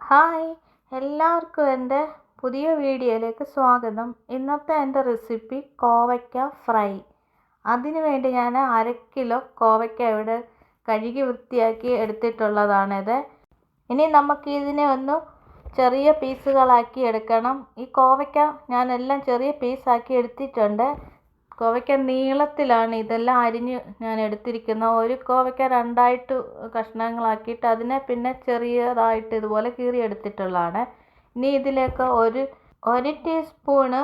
Hi എല്ലാവർക്കും എന്റെ പുതിയ വീഡിയോയിലേക്ക് സ്വാഗതം. ഇന്നത്തെ എന്റെ റെസിപ്പി കോവയ്ക്ക ഫ്രൈ. അതിനു വേണ്ടി ഞാൻ അര കിലോ കോവയ്ക്ക ഇവിടെ കഴുകി വൃത്തിയാക്കി എടുത്തിട്ടുള്ളതാണിത്. ഇനി നമുക്ക് ഇതിനെ ഒന്ന് ചെറിയ പീസുകളാക്കി എടുക്കണം. ഈ കോവയ്ക്ക ഞാനെല്ലാം ചെറിയ പീസാക്കി എടുത്തിട്ടുണ്ട്. കോവയ്ക്ക നീളത്തിലാണ് ഇതെല്ലാം അരിഞ്ഞ് ഞാൻ എടുത്തിരിക്കുന്നത് ഒരു കോവയ്ക്ക രണ്ടായിട്ട് കഷ്ണങ്ങളാക്കിയിട്ട് അതിനെ പിന്നെ ചെറിയതായിട്ട് ഇതുപോലെ കീറി എടുത്തിട്ടുള്ളതാണ് ഇനി ഇതിലേക്ക് ഒരു ഒരു ടീസ്പൂണ്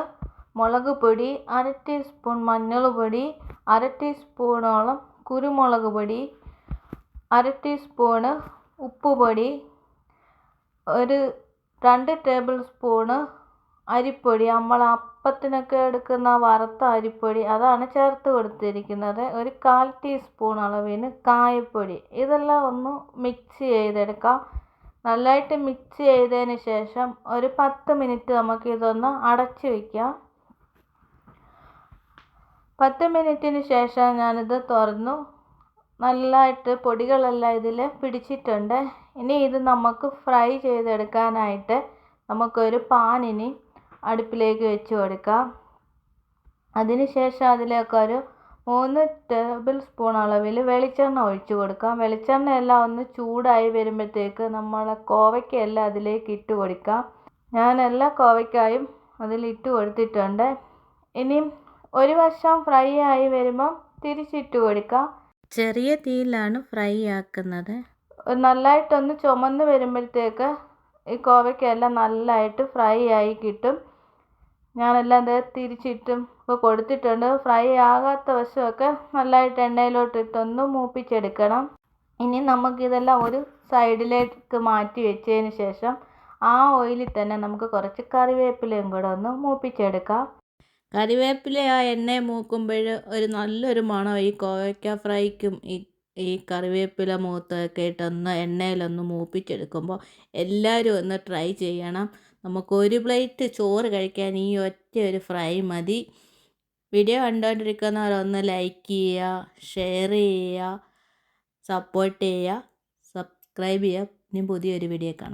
മുളക് പൊടി അര ടീസ്പൂൺ മഞ്ഞൾ പൊടി അര ടീസ്പൂണോളം കുരുമുളക് പൊടി അര ടീസ്പൂണ് ഉപ്പുപൊടി ഒരു രണ്ട് ടേബിൾ സ്പൂണ് അരിപ്പൊടി. നമ്മൾ അപ്പത്തിനൊക്കെ എടുക്കുന്ന വറുത്ത അരിപ്പൊടി അതാണ് ചേർത്ത് കൊടുത്തിരിക്കുന്നത്. ഒരു കാൽ ടീസ്പൂൺ അളവിന് കായപ്പൊടി. ഇതെല്ലാം ഒന്ന് മിക്സ് ചെയ്തെടുക്കാം. നന്നായിട്ട് മിക്സ് ചെയ്തതിന് ശേഷം ഒരു പത്ത് മിനിറ്റ് നമുക്ക് ഇതൊന്ന് അടച്ചു വയ്ക്കാം പത്ത് മിനിറ്റിന് ശേഷം ഞാനിത് തുറന്നു. നല്ലതായിട്ട് പൊടികളെല്ലാം ഇതിൽ പിടിച്ചിട്ടുണ്ട്. ഇനി ഇത് നമുക്ക് ഫ്രൈ ചെയ്തെടുക്കാനായിട്ട് നമുക്കൊരു പാനിന് അടുപ്പിലേക്ക് വെച്ച് കൊടുക്കാം അതിന് ശേഷം അതിലേക്കൊരു മൂന്ന് ടേബിൾ സ്പൂൺ അളവിൽ വെളിച്ചെണ്ണ ഒഴിച്ച് കൊടുക്കാം വെളിച്ചെണ്ണ എല്ലാം ഒന്ന് ചൂടായി വരുമ്പോഴത്തേക്ക് നമ്മൾ കോവയ്ക്കെല്ലാം അതിലേക്ക് ഇട്ട് കൊടുക്കാം ഞാൻ എല്ലാ കോവയ്ക്കായും അതിൽ ഇട്ട് കൊടുത്തിട്ടുണ്ട്. ഇനിയും ഒരു വശം ഫ്രൈ ആയി വരുമ്പം തിരിച്ചിട്ട് കൊടുക്കാം ചെറിയ തീയിലാണ് ഫ്രൈ ആക്കുന്നത്. നല്ലതായിട്ടൊന്ന് ചുമന്ന് വരുമ്പോഴത്തേക്ക് ഈ കോവയ്ക്കെല്ലാം നല്ലതായിട്ട് ഫ്രൈ ആയി കിട്ടും. ഞാനെല്ലാം ദേ തിരിച്ചിട്ടും ഒക്കെ കൊടുത്തിട്ടുണ്ട്. ഫ്രൈ ആകാത്ത വശമൊക്കെ നല്ലതായിട്ട് എണ്ണയിലോട്ടിട്ടൊന്ന് മൂപ്പിച്ചെടുക്കണം. ഇനി നമുക്കിതെല്ലാം ഒരു സൈഡിലേക്ക് മാറ്റി വെച്ചതിന് ശേഷം ആ ഓയിലിൽ തന്നെ നമുക്ക് കുറച്ച് കറിവേപ്പിലയും കൂടെ ഒന്ന് മൂപ്പിച്ചെടുക്കാം. കറിവേപ്പില ആ എണ്ണ മൂക്കുമ്പോൾ ഒരു നല്ലൊരു മണം ഈ കോവയ്ക്ക ഫ്രൈക്കും ഈ ഈ കറിവേപ്പില മൂത്തൊക്കെ ഇട്ടൊന്ന് എണ്ണയിലൊന്ന് മൂപ്പിച്ചെടുക്കുമ്പോൾ എല്ലാവരും ഒന്ന് ട്രൈ ചെയ്യണം. നമുക്കൊരു പ്ലേറ്റ് ചോറ് കഴിക്കാൻ ഈ ഒറ്റ ഒരു ഫ്രൈ മതി. വീഡിയോ കണ്ടുകൊണ്ടിരിക്കുന്നവരൊന്ന് ലൈക്ക് ചെയ്യുക ഷെയർ ചെയ്യുക സപ്പോർട്ട് ചെയ്യുക സബ്സ്ക്രൈബ് ചെയ്യുക. ഇനി പുതിയൊരു വീഡിയോ കാണാം.